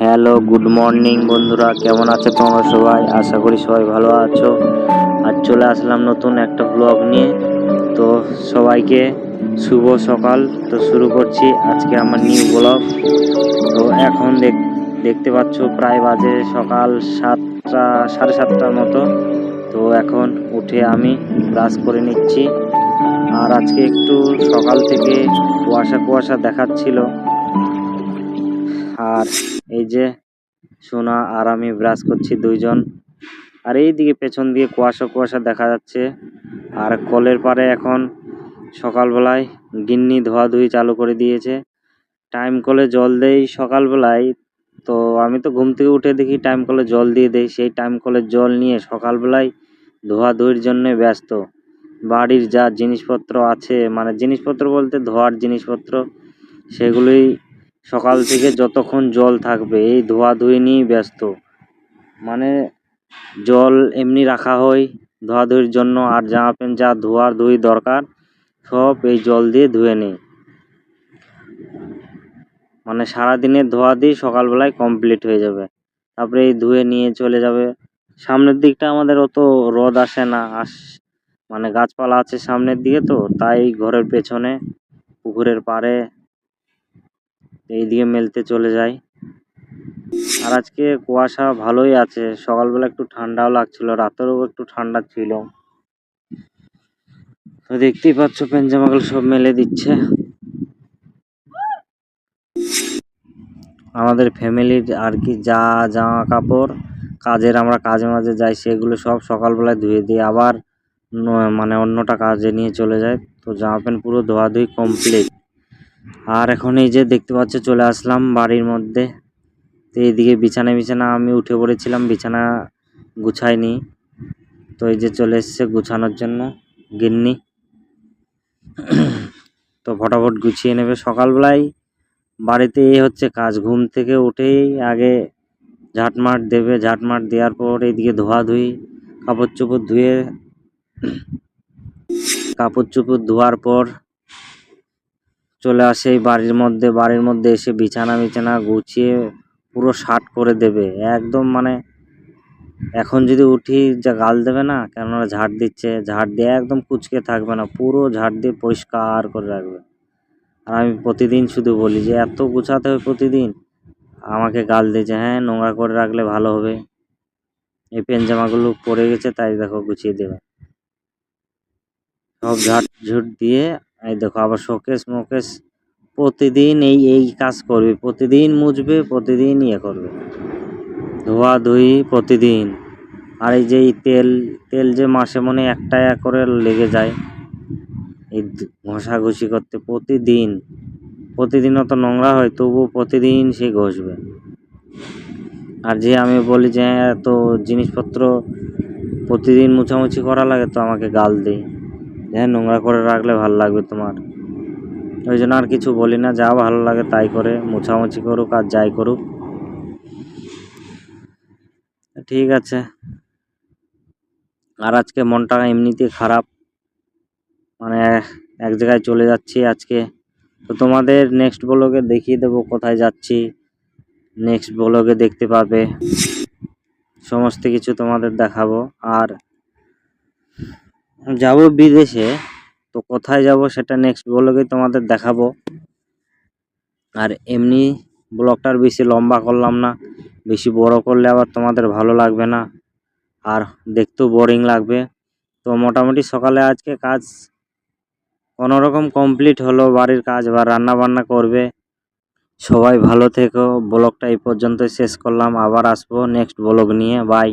Hello good morning বন্ধুরা। কেমন আছো তোমরা সবাই? আশা করি সবাই ভালো আছো। আর চলে আসলাম নতুন একটা ব্লগ নিয়ে। তো সবাইকে শুভ সকাল। তো শুরু করছি আজকে আমার নিউ ব্লগ তো এখন দেখ, দেখতে পাচ্ছ প্রায় বাজে সকাল সাতটা, সাড়ে সাতটার মতো। তো এখন উঠে আমি ব্রাশ করে নিচ্ছি। আর আজকে একটু সকাল থেকে কুয়াশা কুয়াশা দেখাচ্ছিল। আর এই যে সোনা আর আমি ব্রাশ করছি দুইজন। আর এই দিকে পেছন দিয়ে কুয়াশা কুয়াশা দেখা যাচ্ছে। আর কলের পারে এখন সকালবেলায় গিন্নি ধোয়াধুয়ি চালু করে দিয়েছে। টাইম কলে জল দেই সকালবেলায়, তো আমি তো ঘুম থেকে উঠে দেখি টাইম কলে জল দিয়ে দেই। সেই টাইম কলের জল নিয়ে সকালবেলায় ধোয়াধুয়ির জন্য ব্যস্ত। বাড়ির যা জিনিসপত্র আছে মানে জিনিসপত্র বলতে ধোয়ার জিনিসপত্র, সেগুলোই সকাল থেকে যতক্ষণ জল থাকবে, এই ধোয়াধুয়ি নিয়েই ব্যস্ত। মানে জল এমনি রাখা হয় ধোয়াধুয়ির জন্য, আর জামা প্যান্ট যা ধোয়ার ধুয়ি দরকার, সব এই জল দিয়ে ধুয়ে নিই। মানে সারাদিনের ধোয়া দিয়ে সকালবেলায় কমপ্লিট হয়ে যাবে। তারপরে এই ধুয়ে নিয়ে চলে যাবে। সামনের দিকটা আমাদের অত রোদ আসে না, আস মানে গাছপালা আছে সামনের দিকে তো, তাই ঘরের পেছনে, পুকুরের পাড়ে, এইদিকে মেলতে চলে যাই। আর আজকে কুয়াশা ভালোই আছে, সকালবেলা একটু ঠান্ডাও লাগছিল রাতেরও একটু ঠান্ডা ছিল। তো দেখতেই পাচ্ছ প্যান্ট জামাগুলো সব মেলে দিচ্ছে। আমাদের ফ্যামিলির আর কি যা জামা কাপড়, কাজের আমরা কাজে মাঝে যাই, সেগুলো সব সকালবেলায় ধুয়ে দিই আবার মানে অন্যটা কাজে নিয়ে চলে যায়। তো জামা প্যান্ট পুরো ধোয়াধুয়ি কমপ্লিট আর এখন এই যে দেখতে পাচ্ছ, চলে আসলাম বাড়ির মধ্যে। তো এইদিকে বিছানা বিছানা আমি উঠে পড়েছিলাম, বিছানা গুছাইনি। তো এই যে চলে এসছে গুছানোর জন্য গিন্নি। তো ফটাফট গুছিয়ে নেবে। সকালবেলায় বাড়িতে এই হচ্ছে কাজ। ঘুম থেকে উঠেই আগে ঝাঁটমাট দেবে। ঝাঁটমাট দেওয়ার পর এইদিকে ধোয়াধুয়ি, কাপড় চোপড় ধুয়ে কাপড় চোপড় ধোয়ার পর চলে আসে এই বাড়ির মধ্যে। বাড়ির মধ্যে এসে বিছানা বিছানা গুছিয়ে পুরো শার্ট করে দেবে। একদম মানে এখন যদি উঠি যা গাল দেবে না, কেননা ঝাড় দিচ্ছে। ঝাড় দিয়ে একদম কুচকে থাকবে না, পুরো ঝাড় দিয়ে পরিষ্কার করে রাখবে। আর আমি প্রতিদিন শুধু বলি যে, এত গুছাতে হবে প্রতিদিন? আমাকে গাল দিয়েছে হ্যাঁ নোংরা করে রাখলে ভালো হবে। এই পেন জামাগুলো পরে গেছে, তাই দেখো গুছিয়ে দেবে। সব ঝাড় ঝুট দিয়ে এই দেখো আবার শোকেস মোকেস প্রতিদিন এই এই কাজ করবে। প্রতিদিন মুছবে প্রতিদিন ইয়ে করবে। ধোয়া ধুই প্রতিদিন। আর এই যে এই তেল তেল যে মাসে মনে একটা এক করে লেগে যায় এই ঘষাঘষি করতে প্রতিদিন। প্রতিদিন অত নোংরা হয় তবুও প্রতিদিন সে ঘষবে। আর যে আমি বলি যে হ্যাঁ, এত জিনিসপত্র প্রতিদিন মুছামুছি করা লাগে তো আমাকে গাল দেই। হ্যাঁ নোংরা করে রাখলে ভালো লাগবে তোমার। ওই জন্য আর কিছু বলি না, যা ভালো লাগে তাই করে, মুছামুছি করুক আর যাই করুক। ঠিক আছে। আর আজকে মনটা এমনিতে খারাপ। মানে এক জায়গায় চলে যাচ্ছি আজকে। তো তোমাদের নেক্সট ব্লগে দেখিয়ে দেবো কোথায় যাচ্ছি। নেক্সট ব্লগে দেখতে পাবে। সমস্ত কিছু তোমাদের দেখাবো। আর যাব বিদেশে, তো কোথায় যাব সেটা নেক্সট ব্লগে তোমাদের দেখাবো। আর এমনি ব্লগটার বেশি লম্বা করলাম না, বেশি বড় করলে আবার তোমাদের ভালো লাগবে না। আর দেখতেও বোরিং লাগবে। তো মোটামুটি সকালে আজকে কাজ কোনো রকম কমপ্লিট হলো, বাড়ির কাজ বা রান্না বান্না করবে। সবাই ভালো থেকো ব্লগটা এই পর্যন্ত শেষ করলাম, আবার আসব নেক্সট ব্লগ নিয়ে বাই